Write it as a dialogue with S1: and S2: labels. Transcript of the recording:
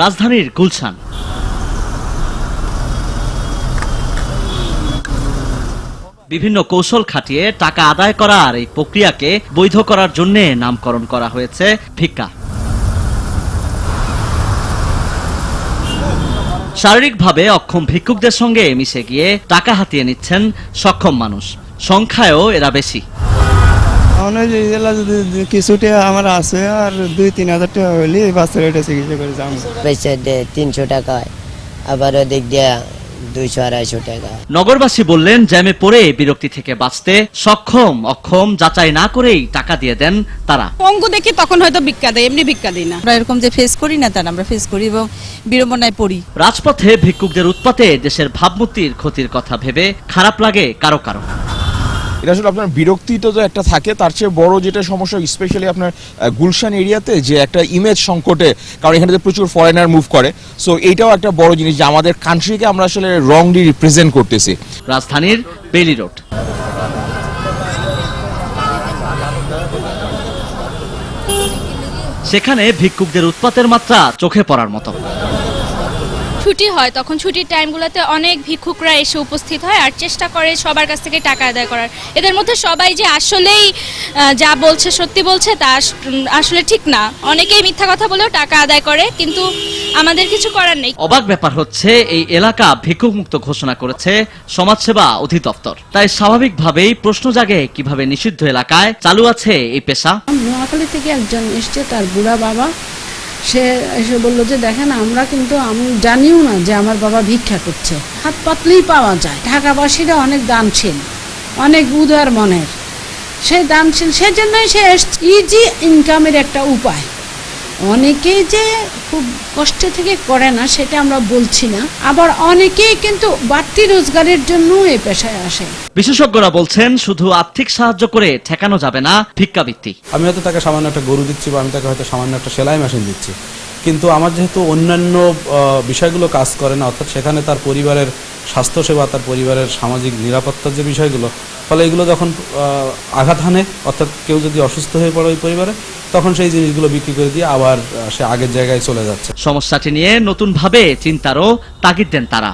S1: রাজধানীর গুলশান। বিভিন্ন কৌশল খাটিয়ে টাকা আদায় করার এই প্রক্রিয়াকে বৈধ করার জন্য নামকরণ করা হয়েছে ভিক্ষা। শারীরিকভাবে অক্ষম ভিক্ষুকদের সঙ্গে মিশে গিয়ে টাকা হাতিয়ে নিচ্ছেন সক্ষম মানুষ। সংখ্যায়ও এরা বেশি।
S2: আমার যে যদি কিছুটা আমার আছে আর দুই তিন হাজার টাকা হলে বাচ্চার এটা চিকিৎসা করে যাব।
S3: পয়সা দেয় তিনশো টাকায় আবার ওদিক দিয়ে দুইশো আড়াইশো টাকা
S1: নগরবাসী বললেন জ্যামে পড়ে বিরক্তি থেকে বাঁচতে সক্ষম অক্ষম যাচাই না করেই টাকা দিয়ে দেন তারা।
S4: পঙ্গু দেখি তখন হয়তো ভিক্ষা দেয় এমনি ভিক্ষা দিই না।
S5: আমরা এরকম যে ফেস করি না তার আমরা ফেস করি এবং বিড়ম্বনায় পড়ি।
S1: রাজপথে ভিক্ষুকদের উৎপাতে দেশের ভাবমূর্তির ক্ষতির কথা ভেবে খারাপ লাগে কারও কারও।
S6: এটা আসলে আপনার বিরক্তি তো একটা থাকে, তার চেয়ে বড় যেটা সমস্যা স্পেশালি আপনার গুলশান এরিয়াতে যে একটা ইমেজ সংকটে, কারণ এখানে প্রচুর ফরেনার মুভ করে। সো এইটাও একটা বড় জিনিস যে আমাদের কান্ট্রিকে আমরা আসলে রংলি রিপ্রেজেন্ট করতেছি।
S1: রাজধানীর বেলি রোড। সেখানে ভিক্ষুকদের উৎপাতের মাত্রা চোখে পড়ার মতো।
S7: ছুটি হয় তখন ছুটির টাইমগুলোতে অনেক ভিক্ষুকরা এসে উপস্থিত হয় আর চেষ্টা করে সবার কাছ থেকে টাকা আদায় করার। এদের মধ্যে সবাই যে আসলেই যা বলছে সত্যি বলছে তা আসলে ঠিক না। অনেকেই মিথ্যা কথা বলেও টাকা আদায় করে কিন্তু আমাদের কিছু করার নেই।
S1: অবাক ব্যাপার হচ্ছে এই এলাকা ভিক্ষুক মুক্ত ঘোষণা করেছে সমাজসেবা অধিদপ্তর। তাই স্বাভাবিকভাবেই প্রশ্ন জাগে কীভাবে নিষিদ্ধ এলাকায় চালু আছে এই পেশা।
S8: নোয়াখালী থেকে একজন এসছে তার বুড়া বাবা। সে এসে বলল যে, দেখেন, আমরা কিন্তু, আমি জানিও না যে আমার বাবা ভিক্ষা করছে। হাত পাতলেই পাওয়া যায়। ঢাকাবাসীরা অনেক দানশীল, অনেক উদার মনের। সেই দানশীল, সেজন্যই সে ইজি ইনকামের একটা উপায়। অনেকেই যে খুব কষ্ট থেকে করে না সেটা আমরা বলছি না। আবার অনেকেই কিন্তু বাড়তি রোজগারের জন্য এই পেশায় আসে।
S1: বিশেষজ্ঞরা বলছেন শুধু আর্থিক সাহায্য করে ঠেকানো যাবে না ভিক্ষাবৃত্তি।
S9: আমি হয়তো তাকে সামান্য একটা গরু দিচ্ছি বা আমি তাকে হয়তো সামান্য একটা সেলাই মেশিন দিচ্ছি। কিন্তু আমার যেহেতু অন্যান্য বিষয়গুলো কাজ করে না অর্থাৎ সেখানে তার পরিবারের স্বাস্থ্যসেবা, তার পরিবারের সামাজিক নিরাপত্তার যে বিষয়গুলো, ফলে এগুলো যখন আঘাত হানে, অর্থাৎ কেউ যদি অসুস্থ হয়ে পড়ে ওই পরিবারে, তখন সেই জিনিসগুলো বিক্রি করে দিয়ে আবার সে আগের জায়গায় চলে যাচ্ছে।
S1: সমস্যাটি নিয়ে নতুনভাবে চিন্তারও তাগিদ দেন তারা।